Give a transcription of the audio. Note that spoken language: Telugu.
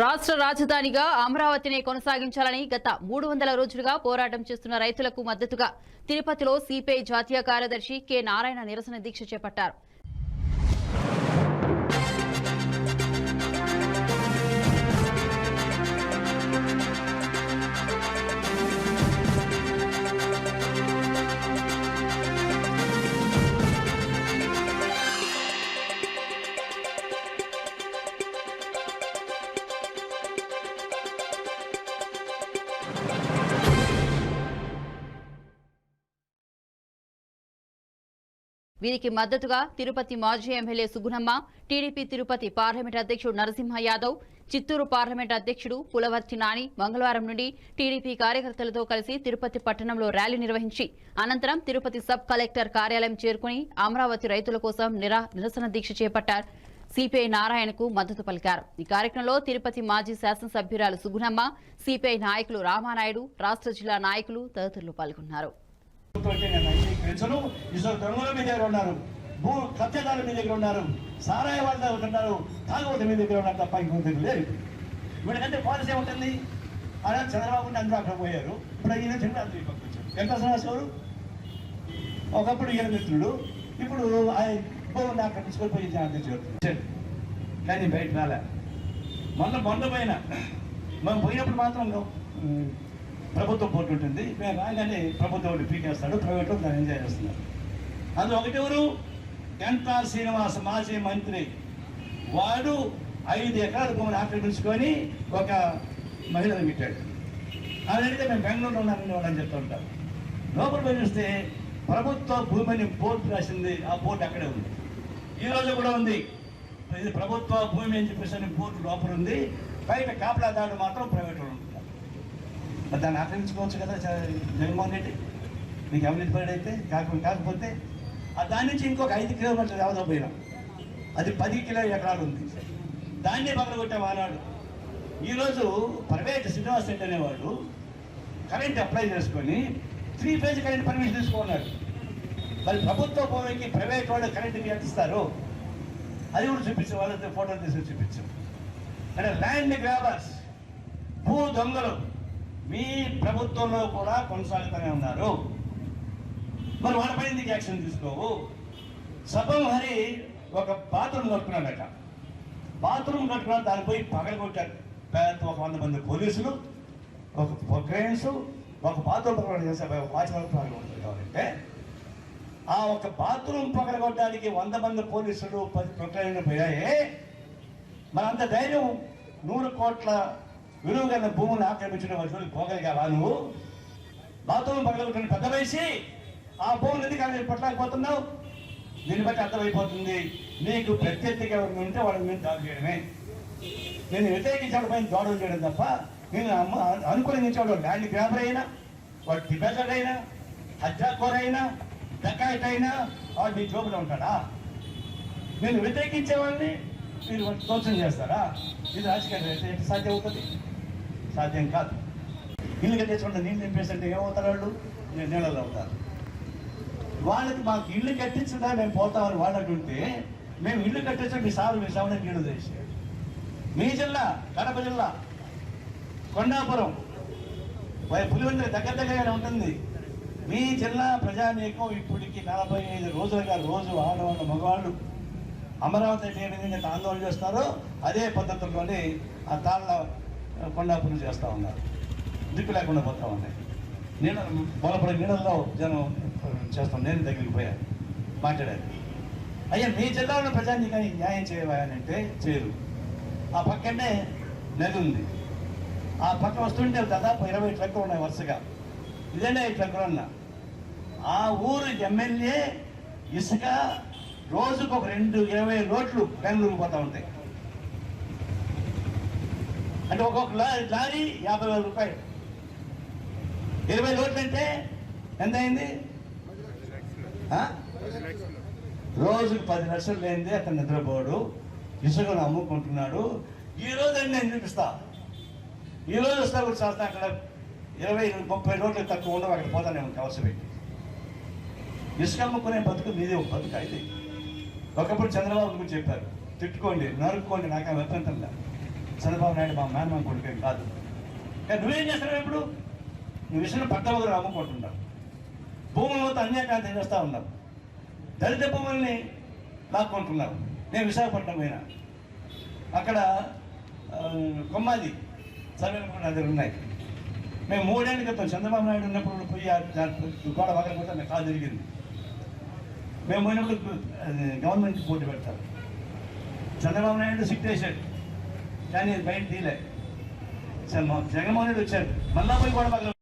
రాష్ట్ర రాజధానిగా అమరావతిని కొనసాగించాలని గత మూడు వందల రోజులుగా పోరాటం చేస్తున్న రైతులకు మద్దతుగా తిరుపతిలో సిపిఐ జాతీయ కార్యదర్శి కె నారాయణ నిరసన దీక్ష చేపట్టారు. వీరికి మద్దతుగా తిరుపతి మాజీ MLA Sugunamma TDP Tirupati parliament అధ్యక్షుడు నరసింహ యాదవ్ చిత్తూరు పార్లమెంట్ అధ్యక్షుడు పులవర్తి నాని మంగళవారం నుండి టీడీపీ కార్యకర్తలతో కలిసి తిరుపతి పట్టణంలో ర్యాలీ నిర్వహించి అనంతరం తిరుపతి సబ్ కలెక్టర్ కార్యాలయం చేరుకుని అమరావతి రైతుల కోసం నిరా- నిరసన దీక్ష చేపట్టారు. సిపిఐ నారాయణకు మద్దతు పలికారు. ఈ కార్యక్రమంలో తిరుపతి మాజీ శాసనసభ్యురాలు సుగుణమ్మ సిపిఐ నాయకులు రామానాయుడు రాష్ట్ర జిల్లా నాయకులు తదితరులు పాల్గొన్నారు. భూ కబ్జాదారుల మీ దగ్గర ఉన్నారు. వాళ్ళ దగ్గర ఉన్నారు. తాగుబోతు మీ దగ్గర ఉన్నారు తప్ప ఇంకో దగ్గర లేరు. వీళ్ళకంటే పాలసీ ఏముంటుంది? అలా చంద్రబాబు అందరూ అక్కడ పోయారు. ఇప్పుడు ఈయన చంద్రబాబు పక్కకు వచ్చారు. ఒకప్పుడు ఈయన మిత్రుడు. ఇప్పుడు ఆయన భూమిని అక్కడ తీసుకొని పోయి అధ్యక్షుడు కానీ బయట రాలే మొన్న మొన్న పోయిన. మనం పోయినప్పుడు మాత్రం ప్రభుత్వం పోటీ ఉంటుంది. మేము రాగానే ప్రభుత్వం ఒకటి పీకేస్తాడు ప్రైవేట్లో దాన్ని ఎంజాయ్ చేస్తున్నారు. అందులో ఒకటెవరు గంటా శ్రీనివాస మాజీ మంత్రి. వాడు ఐదు ఎకరాల భూమిని ఆక్రమించుకొని ఒక మహిళను పెట్టాడు. అది అడిగితే మేము బెంగళూరులో ఉన్నానని వాళ్ళని చెప్తూ లోపల పోయి చూస్తే ప్రభుత్వ భూమిని బోర్డు రాసింది. ఆ బోర్డు అక్కడే ఉంది. ఈ రోజు కూడా ఉంది. ఇది ప్రభుత్వ భూమి అని చెప్పేసి అని బోర్డు లోపల ఉంది. బయట కాపలాదారుడు మాత్రం ప్రైవేట్ వాళ్ళు ఉంటున్నారు మరి దాన్ని ఆక్రమించుకోవచ్చు కదా జగన్మోహన్ రెడ్డి? మీకు అవినీతి పడైతే అయితే? కాకపోతే ఆ దాని నుంచి ఇంకొక ఐదు కిలోమీటర్లు ఎవరో పోయినాం. అది పది కిలో ఎకరాలు ఉంది. దాన్ని పగలగొట్టే వానాడు. ఈరోజు ప్రైవేట్ శ్రీనివాస్ రెడ్డి అనేవాడు కరెంట్ అప్లై చేసుకొని త్రీ ఫేజ్ కరెంట్ పర్మిషన్ తీసుకున్నాడు. మరి ప్రభుత్వ భూమికి ప్రైవేట్ వాళ్ళు కరెంట్ నియంత్రిస్తారు అది కూడా చూపించు వాళ్ళతో ఫోటోలు తీసి చూపించు. అంటే ల్యాండ్ గ్రాబర్స్ భూ దొంగలు మీ ప్రభుత్వంలో కూడా కొనసాగుతూనే ఉన్నారు. మరి వాళ్ళపై ఎందుకు యాక్షన్ తీసుకోవు? సభం హరి ఒక బాత్రూమ్ కట్టుకున్నాడట. బాత్రూమ్ కట్టుకున్న దాన్ని పోయి పగలగొట్టారు పెద్ద ఒక వంద మంది పోలీసులు ఒక క్రెయిన్స్ ఒక బాత్రూమ్ పగలగొట్ట చేసే వాచ్మెన్ పగలగొట్టారు కావాలంటే ఆ ఒక బాత్రూమ్ పగలగొట్టడానికి వంద మంది పోలీసులు పది ప్రొక్లైన్లు పోయాయే. మరి అంత ధైర్యం నూరు కోట్ల విలువ గల భూములను ఆక్రమించిన వరకు పోగలిగావా నువ్వు బాత్రూమ్ పగలగొట్టిన పెద్ద వయసి ఆ భూములు ఎందుకు అక్కడ పట్టలేకపోతున్నావు? దీన్ని బట్టి అర్థమైపోతుంది నీకు ప్రత్యర్థిగా ఉంటే వాళ్ళని మీద దాడి చేయడమే. నేను వ్యతిరేకించడం పైన దాడులు చేయడం తప్ప నేను అమ్మ- అనుకూలించేవాడు ల్యాండ్ గ్రాబర్ అయినా వాడు డిపాజిట్ అయినా హజ్జాకోర్ అయినా వాడు మీ జోబులో ఉంటాడా? నేను వ్యతిరేకించేవాడిని మీరు వాడిని దోషం చేస్తారా? ఇది రాజకీయ సాధ్యం అవుతుంది సాధ్యం కాదు. ఇల్లు తెచ్చుకుంటే నీళ్ళు నింపేసంటే ఏమవుతారు వాళ్ళు? నేను నీళ్ళలో అవుతారు వాళ్ళకి మాకు ఇల్లు కట్టించుదా మేము పోతామని వాళ్ళు ఉంటే మేము ఇల్లు కట్టించడం మీ సారు మీ సాగుని నీళ్ళు చేసి మీ జిల్లా కడప జిల్లా కొండాపురం వై- దగ్గర దగ్గరగానే ఉంటుంది. మీ జిల్లా ప్రజానీకం ఇప్పటికి నలభై ఐదు రోజులుగా రోజు ఆడవాళ్ళు మగవాళ్ళు అమరావతి అంటే ఏ విధంగా ఆందోళన చేస్తారో అదే పద్ధతుల్లోనే ఆ తాళ్ళ కొండాపురం చేస్తూ ఉన్నారు. దిక్కు లేకుండా పోతా ఉన్నాయి నీడ బలపడే నీడల్లో జనం చేస్తాం. నేను దగ్గరికి పోయాను మాట్లాడాను అయ్యా మీ జిల్లాలో ప్రజానీకాన్ని న్యాయం చేయవా అని అంటే చేయరు. ఆ పక్కనే నది ఉంది. ఆ పక్క వస్తుంటే దాదాపు ఇరవై ట్రక్కులు ఉన్నాయి వరుసగా. ఇదండి ఈ ఆ ఊరు ఎమ్మెల్యే ఇసుక రోజుకు ఒక రెండు ఇరవై లోట్లు బెంగళూరు పోతా ఉంటాయి. అంటే ఒక్కొక్క లారీ లారీ యాభై వేల రూపాయలు. ఇరవై లోట్లు అంటే ఎంత అయింది రోజుకు పది లక్షలు లేనిదే అతను నిద్రపోడు ఇసుకను అమ్ముకుంటున్నాడు. ఈ రోజు నేను చూపిస్తా. ఈ రోజు వస్తా కూడా చేస్తా అక్కడ ఇరవై ముప్పై రోజులు తక్కువ ఉండవు అక్కడ పోతానే ఉంటాయి అవసరం పెట్టి ఇసుక అమ్ముకునే బతుకు మీదే ఒక బతుకు అయితే. ఒకప్పుడు చంద్రబాబు గురించి చెప్పారు తిట్టుకోండి నరుక్కోండి నాకు ఆ అభ్యంతరం లేదు. చంద్రబాబు నాయుడు మా మేనమా కొడుకేం కాదు. కానీ నువ్వేం చేస్తున్నావు ఇప్పుడు? నువ్వు విషయం పట్టవగలు అమ్ముకుంటున్నావు భూములు మొత్తం అన్యాకాంతం చేస్తూ ఉన్నావు? దళిత భూముల్ని లాక్కుంటున్నావు. నేను విశాఖపట్నం పోయినా. అక్కడ కొమ్మాది సర్వే కూడా దగ్గర ఉన్నాయి. మేము మూడేళ్ళ క్రితం చంద్రబాబు నాయుడు ఉన్నప్పుడు పోయి ఆ దాంట్లో కూడా పగలకపోతే కాదు జరిగింది తిరిగింది. మేము పోయినప్పుడు గవర్నమెంట్ పోటీ పెడతారు. చంద్రబాబు నాయుడు సిట్ వేసాడు కానీ బయట తీలే జగన్మోహన్ రెడ్డి వచ్చాడు. మళ్ళా పోయి గోడ పగల